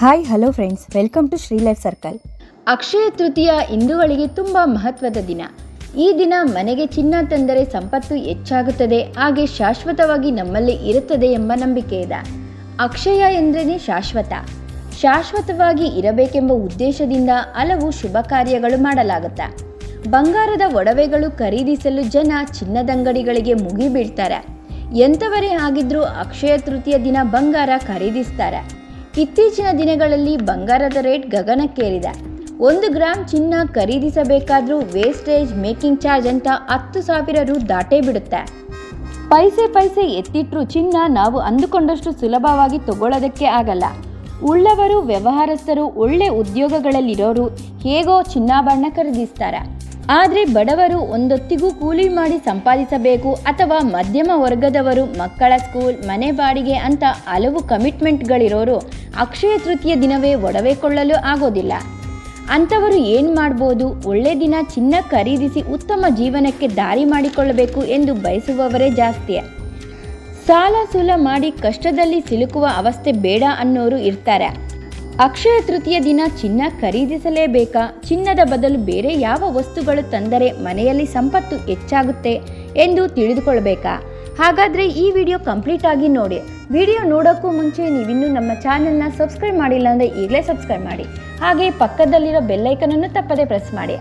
Hi hello friends welcome to Shri life circle Akshaya Tritiya ಹಿಂದೂಗಳಿಗೆ ತುಂಬ ಮಹತ್ವದ ದಿನ. ಈ ದಿನ ಮನೆಗೆ ಚಿನ್ನ ತಂದರೆ ಸಂಪತ್ತು ಹೆಚ್ಚಾಗುತ್ತದೆ, ಹಾಗೆ ಶಾಶ್ವತವಾಗಿ ನಮ್ಮಲ್ಲಿ ಇರುತ್ತದೆ ಎಂಬ ನಂಬಿಕೆ ಇದೆ. ಅಕ್ಷಯ ಎಂದ್ರೇ ಶಾಶ್ವತ. ಶಾಶ್ವತವಾಗಿ ಇರಬೇಕೆಂಬ ಉದ್ದೇಶದಿಂದ ಹಲವು ಶುಭ ಕಾರ್ಯಗಳು ಮಾಡಲಾಗುತ್ತೆ. ಬಂಗಾರದ ಒಡವೆಗಳು ಖರೀದಿಸಲು ಜನ ಚಿನ್ನದಂಗಡಿಗಳಿಗೆ ಮುಗಿಬೀಳ್ತಾರೆ. ಎಂಥವರೇ ಆಗಿದ್ರೂ ಅಕ್ಷಯ ತೃತೀಯ ದಿನ ಬಂಗಾರ ಖರೀದಿಸ್ತಾರೆ. ಇತ್ತೀಚಿನ ದಿನಗಳಲ್ಲಿ ಬಂಗಾರದ ರೇಟ್ ಗಗನಕ್ಕೇರಿದೆ. ಒಂದು ಗ್ರಾಮ್ ಚಿನ್ನ ಖರೀದಿಸಬೇಕಾದ್ರೂ ವೇಸ್ಟೇಜ್ ಮೇಕಿಂಗ್ ಚಾರ್ಜ್ ಅಂತ ಹತ್ತು ಸಾವಿರ ರು ದಾಟೇ ಬಿಡುತ್ತೆ. ಪೈಸೆ ಪೈಸೆ ಎತ್ತಿಟ್ಟರು ಚಿನ್ನ ನಾವು ಅಂದುಕೊಂಡಷ್ಟು ಸುಲಭವಾಗಿ ತಗೊಳ್ಳೋದಕ್ಕೆ ಆಗಲ್ಲ. ಉಳ್ಳವರು, ವ್ಯವಹಾರಸ್ಥರು, ಒಳ್ಳೆ ಉದ್ಯೋಗಗಳಲ್ಲಿರೋರು ಹೇಗೋ ಚಿನ್ನಾಭರಣ ಖರೀದಿಸ್ತಾರೆ. ಆದರೆ ಬಡವರು ಒಂದೊತ್ತಿಗೂ ಕೂಲಿ ಮಾಡಿ ಸಂಪಾದಿಸಬೇಕು ಅಥವಾ ಮಧ್ಯಮ ವರ್ಗದವರು ಮಕ್ಕಳ ಸ್ಕೂಲ್, ಮನೆ ಬಾಡಿಗೆ ಅಂತ ಹಲವು ಕಮಿಟ್ಮೆಂಟ್ಗಳಿರೋರು ಅಕ್ಷಯ ತೃತೀಯ ದಿನವೇ ಒಡವೆ ಕೊಳ್ಳಲು ಆಗೋದಿಲ್ಲ. ಅಂಥವರು ಏನು ಮಾಡ್ಬೋದು? ಒಳ್ಳೆ ದಿನ ಚಿನ್ನ ಖರೀದಿಸಿ ಉತ್ತಮ ಜೀವನಕ್ಕೆ ದಾರಿ ಮಾಡಿಕೊಳ್ಳಬೇಕು ಎಂದು ಬಯಸುವವರೇ ಜಾಸ್ತಿ. ಸಾಲ ಸೂಲ ಮಾಡಿ ಕಷ್ಟದಲ್ಲಿ ಸಿಲುಕುವ ಅವಸ್ಥೆ ಬೇಡ ಅನ್ನೋರು ಇರ್ತಾರೆ. ಅಕ್ಷಯ ತೃತೀಯ ದಿನ ಚಿನ್ನ ಖರೀದಿಸಲೇಬೇಕಾ? ಚಿನ್ನದ ಬದಲು ಬೇರೆ ಯಾವ ವಸ್ತುಗಳು ತಂದರೆ ಮನೆಯಲ್ಲಿ ಸಂಪತ್ತು ಹೆಚ್ಚಾಗುತ್ತೆ ಎಂದು ತಿಳಿದುಕೊಳ್ಬೇಕಾ? ಹಾಗಾದರೆ ಈ ವಿಡಿಯೋ ಕಂಪ್ಲೀಟ್ ಆಗಿ ನೋಡಿ. ವಿಡಿಯೋ ನೋಡೋಕ್ಕೂ ಮುಂಚೆ ನೀವಿನ್ನೂ ನಮ್ಮ ಚಾನೆಲ್ನ ಸಬ್ಸ್ಕ್ರೈಬ್ ಮಾಡಿಲ್ಲ ಅಂದರೆ ಈಗಲೇ ಸಬ್ಸ್ಕ್ರೈಬ್ ಮಾಡಿ. ಹಾಗೆ ಪಕ್ಕದಲ್ಲಿರೋ ಬೆಲ್ಲೈಕನನ್ನು ತಪ್ಪದೇ ಪ್ರೆಸ್ ಮಾಡಿ.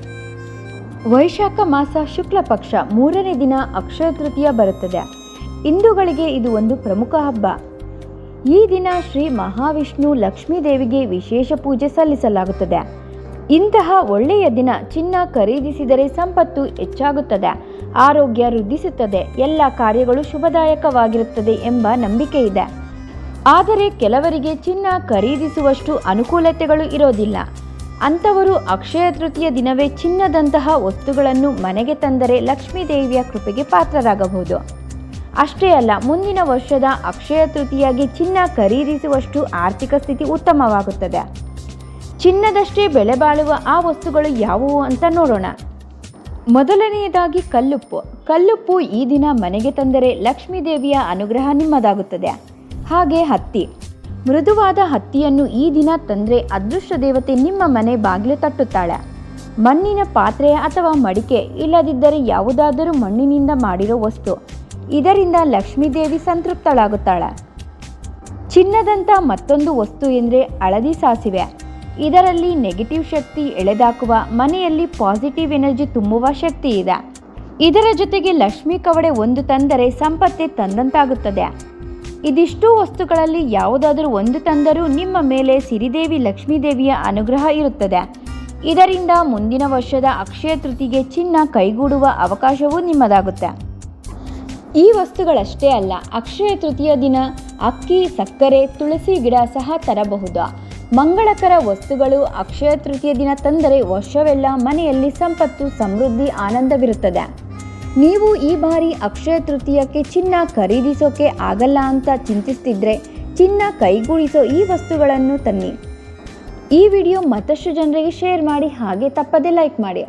ವೈಶಾಖ ಮಾಸ ಶುಕ್ಲ ಪಕ್ಷ ಮೂರನೇ ದಿನ ಅಕ್ಷಯ ತೃತೀಯ ಬರುತ್ತದೆ. ಹಿಂದೂಗಳಿಗೆ ಇದು ಒಂದು ಪ್ರಮುಖ ಹಬ್ಬ. ಈ ದಿನ ಶ್ರೀ ಮಹಾವಿಷ್ಣು ಲಕ್ಷ್ಮೀ ದೇವಿಗೆ ವಿಶೇಷ ಪೂಜೆ ಸಲ್ಲಿಸಲಾಗುತ್ತದೆ. ಇಂತಹ ಒಳ್ಳೆಯ ದಿನ ಚಿನ್ನ ಖರೀದಿಸಿದರೆ ಸಂಪತ್ತು ಹೆಚ್ಚಾಗುತ್ತದೆ. ಆರೋಗ್ಯ ವೃದ್ಧಿಸುತ್ತದೆ. ಎಲ್ಲ ಕಾರ್ಯಗಳು ಶುಭದಾಯಕವಾಗಿರುತ್ತದೆ ಎಂಬ ನಂಬಿಕೆ ಇದೆ. ಆದರೆ ಕೆಲವರಿಗೆ ಚಿನ್ನ ಖರೀದಿಸುವಷ್ಟು ಅನುಕೂಲತೆಗಳು ಇರೋದಿಲ್ಲ. ಅಂಥವರು ಅಕ್ಷಯ ತೃತೀಯ ದಿನವೇ ಚಿನ್ನದಂತಹ ವಸ್ತುಗಳನ್ನು ಮನೆಗೆ ತಂದರೆ ಲಕ್ಷ್ಮೀ ದೇವಿಯ ಕೃಪೆಗೆ ಪಾತ್ರರಾಗಬಹುದು. ಅಷ್ಟೇ ಅಲ್ಲ, ಮುಂದಿನ ವರ್ಷದ ಅಕ್ಷಯ ತೃತೀಯಾಗಿ ಚಿನ್ನ ಖರೀದಿಸುವಷ್ಟು ಆರ್ಥಿಕ ಸ್ಥಿತಿ ಉತ್ತಮವಾಗುತ್ತದೆ. ಚಿನ್ನದಷ್ಟೇ ಬೆಲೆ ಬಾಳುವ ಆ ವಸ್ತುಗಳು ಯಾವುವು ಅಂತ ನೋಡೋಣ. ಮೊದಲನೆಯದಾಗಿ ಕಲ್ಲುಪ್ಪು. ಕಲ್ಲುಪ್ಪು ಈ ದಿನ ಮನೆಗೆ ತಂದರೆ ಲಕ್ಷ್ಮೀ ದೇವಿಯ ಅನುಗ್ರಹ ನಿಮ್ಮದಾಗುತ್ತದೆ. ಹಾಗೆ ಹತ್ತಿ. ಮೃದುವಾದ ಹತ್ತಿಯನ್ನು ಈ ದಿನ ತಂದರೆ ಅದೃಷ್ಟ ದೇವತೆ ನಿಮ್ಮ ಮನೆ ಬಾಗಿಲು ತಟ್ಟುತ್ತಾಳೆ. ಮಣ್ಣಿನ ಪಾತ್ರೆ ಅಥವಾ ಮಡಿಕೆ ಇಲ್ಲದಿದ್ದರೆ ಯಾವುದಾದರೂ ಮಣ್ಣಿನಿಂದ ಮಾಡಿರೋ ವಸ್ತು. ಇದರಿಂದ ಲಕ್ಷ್ಮೀ ದೇವಿ ಸಂತೃಪ್ತಳಾಗುತ್ತಾಳೆ. ಚಿನ್ನದಂಥ ಮತ್ತೊಂದು ವಸ್ತು ಎಂದರೆ ಹಳದಿ ಸಾಸಿವೆ. ಇದರಲ್ಲಿ ನೆಗೆಟಿವ್ ಶಕ್ತಿ ಎಳೆದಾಕುವ ಮನೆಯಲ್ಲಿ ಪಾಸಿಟಿವ್ ಎನರ್ಜಿ ತುಂಬುವ ಶಕ್ತಿ ಇದೆ. ಇದರ ಜೊತೆಗೆ ಲಕ್ಷ್ಮೀ ಕವಡೆ ಒಂದು ತಂದರೆ ಸಂಪತ್ತೆ ತಂದಂತಾಗುತ್ತದೆ. ಇದಿಷ್ಟು ವಸ್ತುಗಳಲ್ಲಿ ಯಾವುದಾದರೂ ಒಂದು ತಂದರೂ ನಿಮ್ಮ ಮೇಲೆ ಸಿರಿದೇವಿ ಲಕ್ಷ್ಮೀದೇವಿಯ ಅನುಗ್ರಹ ಇರುತ್ತದೆ. ಇದರಿಂದ ಮುಂದಿನ ವರ್ಷದ ಅಕ್ಷಯ ತೃತಿಗೆ ಚಿನ್ನ ಕೈಗೂಡುವ ಅವಕಾಶವೂ ನಿಮ್ಮದಾಗುತ್ತೆ. ಈ ವಸ್ತುಗಳಷ್ಟೇ ಅಲ್ಲ, ಅಕ್ಷಯ ತೃತೀಯ ದಿನ ಅಕ್ಕಿ, ಸಕ್ಕರೆ, ತುಳಸಿ ಗಿಡ ಸಹ ತರಬಹುದು. ಮಂಗಳಕರ ವಸ್ತುಗಳು ಅಕ್ಷಯ ತೃತೀಯ ದಿನ ತಂದರೆ ವರ್ಷವೆಲ್ಲ ಮನೆಯಲ್ಲಿ ಸಂಪತ್ತು, ಸಮೃದ್ಧಿ, ಆನಂದವಿರುತ್ತದೆ. ನೀವು ಈ ಬಾರಿ ಅಕ್ಷಯ ತೃತೀಯಕ್ಕೆ ಚಿನ್ನ ಖರೀದಿಸೋಕೆ ಆಗಲ್ಲ ಅಂತ ಚಿಂತಿಸ್ತಿದ್ರೆ ಚಿನ್ನ ಕೈಗೂಡಿಸೋ ಈ ವಸ್ತುಗಳನ್ನು ತನ್ನಿ. ಈ ವಿಡಿಯೋ ಮತ್ತಷ್ಟು ಜನರಿಗೆ ಶೇರ್ ಮಾಡಿ, ಹಾಗೆ ತಪ್ಪದೇ ಲೈಕ್ ಮಾಡಿ.